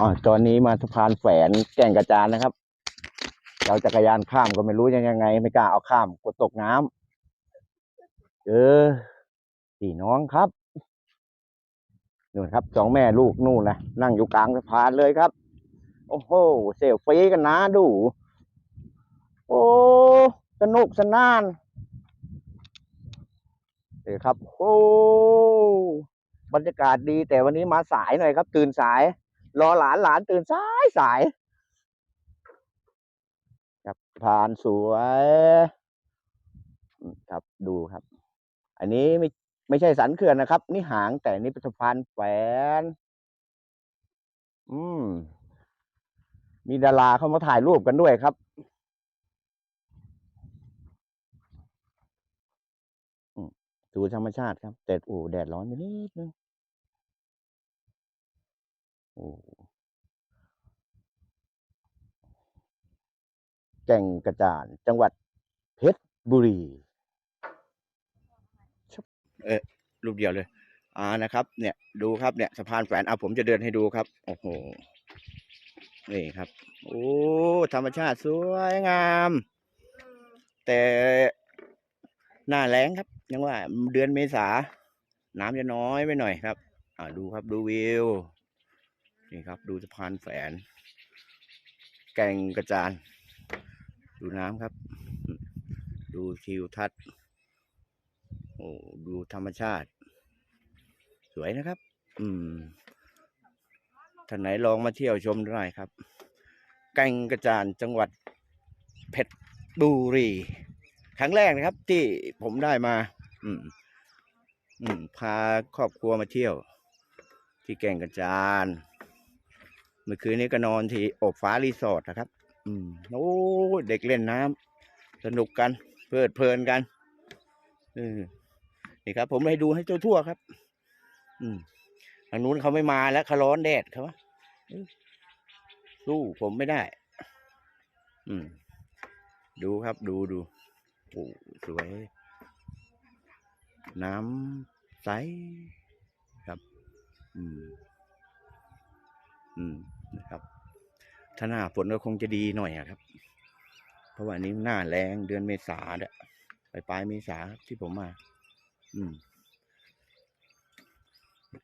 อ๋อตอนนี้มาสะพานแฝนแก่งกระจานนะครับ เราจักรยานข้ามก็ไม่รู้ยังไง ไม่กล้าเอาข้ามกลัวตกน้ำเออพี่น้องครับนู่นครับสองแม่ลูกนู่นนะนั่งอยู่กลางสะพานเลยครับ โอ้โหเซลฟี่กันนะดู โอ้สนุกสนานเออครับ โอ้บรรยากาศดีแต่วันนี้มาสายหน่อยครับ ตื่นสาย รอหลานหลานตื่นสายสายครับผ่านสวยครับดูครับ อันนี้ไม่ไม่ใช่สันเขื่อนนะครับ นี่หางแต่นี่เป็นสะพานแฝนอืม มีดาราเข้ามาถ่ายรูปกันด้วยครับดูธรรมชาติครับ แต่โอ้แดดร้อนไปนิดนึง โอ้แก่งกระจาน จังหวัดเพชรบุรี เออรูปเดียวเลย อ่านะครับ เนี่ยดูครับเนี่ยสะพานแฝนอะผมจะเดินให้ดูครับ โอ้โห นี่ครับ โอ้ ธรรมชาติสวยงาม แต่หน้าแล้งครับ ยังว่าเดือนเมษา น้ำจะน้อยไปหน่อยครับ อ่าดูครับดูวิว นี่ครับ ดูสะพานแฝน แก่งกระจาน ดูน้ำครับ ดูทิวทัศน์โอ้ดูธรรมชาติ สวยนะครับ อืมท่านไหนลองมาเที่ยวชมได้ครับ แก่งกระจานจังหวัดเพชรบุรีครั้งแรกนะครับ ที่ผมได้มา อืม อืม พาครอบครัวมาเที่ยว ที่แก่งกระจาน เมื่อคืนนี้ก็นอนที่อบฟ้ารีสอร์ทนะครับ อืมโอ้เด็กเล่นน้ำสนุกกันเพลิดเพลินกันออนี่ครับ ผมให้ดูให้ทั่วๆครับ อืมทางนู้นเขาไม่มาแล้วเขาร้อนแดดเขาสู้ผมไม่ได้ อืม ดูครับดูดูโอ้สวย น้ำใสครับ อืม อืม นะครับ ถ้าหน้าฝนก็คงจะดีหน่อยครับ เพราะว่านี้หน้าแรงเดือนเมษาเนี่ยปลายเมษาที่ผมมา อืม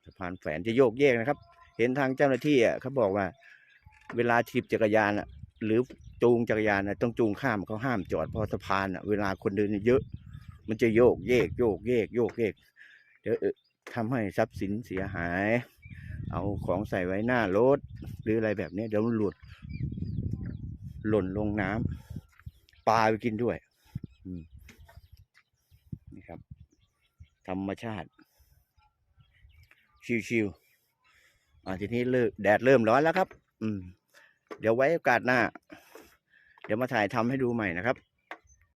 สะพานแฝนจะโยกเยกนะครับ เห็นทางเจ้าหน้าที่อะเขาบอกว่า เวลาถีบจักรยานอะ หรือจูงจักรยานอะต้องจูงข้ามเขาห้ามจอดเพราะสะพานอะ เวลาคนเดินเยอะ มันจะโยกเยก โยกเยก โยกเยกเดี๋ยวทำให้ทรัพย์สินเสียหาย เอาของใส่ไว้หน้ารถหรืออะไรแบบนี้เดี๋ยวมันหลุด หล่นลงน้ำปลาไปกินด้วยนี่ครับ ธรรมชาติ ชิวๆอ่าทีนี้เลิกแดดเริ่มร้อนแล้วครับ อืม เดี๋ยวไว้โอกาสหน้า เดี๋ยวมาถ่ายทำให้ดูใหม่นะครับ